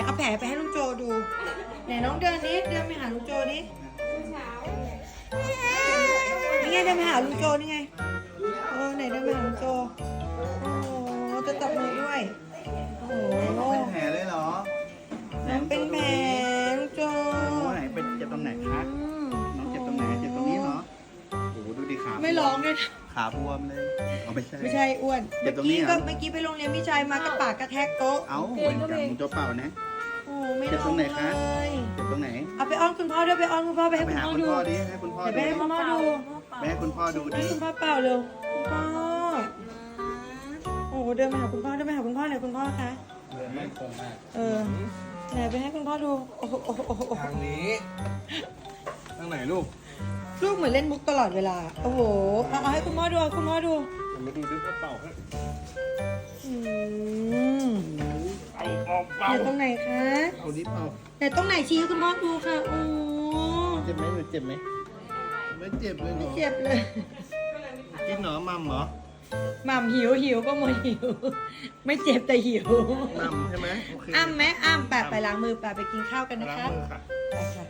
นเอาแผลไปให้ลุงโจดูไหนน้องเดินนิดเดินไปหาลุงโจนินี่ไงเดินไปหาลุงโจนี่ไงเออไหนเดินไปหาลุงโจโอ้โหจะตบมือด้วยโอ้โหเป็นแผลเลยเหรอน้องเป็นแผลลุงโจโอ้ไหนเป็นเจ็บตรงไหนคะ ไม่ร้องด้วยนะขาบวมเลยเอาไม่ใช่ ไม่ใช่อ้วนเจ็เมื่บอตรงนี้กี้เหรก็อเมื่อกี้ไปโรงเรียนพี่ชายมากระปากกระแทกโต๊ะ เอ้าเหมือนกับมุงโจเป่านะ โอ้ไม่เจ็บร้ตอรงงไหนเลคะ ย เจ็บตรงไหนเอาไปอ้อนคุณพ่อด้วยไปอ้อนคุณพ่อไปให้ไปคุณหาพ่อคุณดู พ่อดิให้คุณพ่อเดี๋ยวไปดูให้คุณพ่อดูไปให้คุณพ่อดูให้ดิคุณพ่อเป่าเร็วคุณพ่อ โอ้โหเดินมาหาคุณพ่อเดินมาหาคุณพ่อหน่อยคุณพ่อคะไม่คงมากเออไหนไปให้คุณพ่อดู โอ้โหโอ้โหโอ้โหโอ้โหทางนี้ ทางไหนลูก ลูกเหมือนเล่นมุกตลอดเวลา โอ้โห เอาเอาให้คุณพ่อดูเอาคุณพ่อดูเดี๋ยวมาดูดิว่าเป่าให้อืมเอาเอาไหเป่านตรงไหนคะเอาดิเป่าไหนตรงไหนชี้ให้คุณพ่อดูค่ะ โอ้โหเจ็บไหมหนูเจ็บไหมไม่เจ็บเลยเหรอเจ็บเลยกินเหรอมัมเหรอหม่ำหิวหิวก็หมดหิว ไม่เจ็บแต่หิว มัมใช่ไหมโอเคอ้ำไหมอ้ำแปะไปล้างมือแปะไปกินข้าวกันนะล้างคะมือค่ะ ไปค่ะ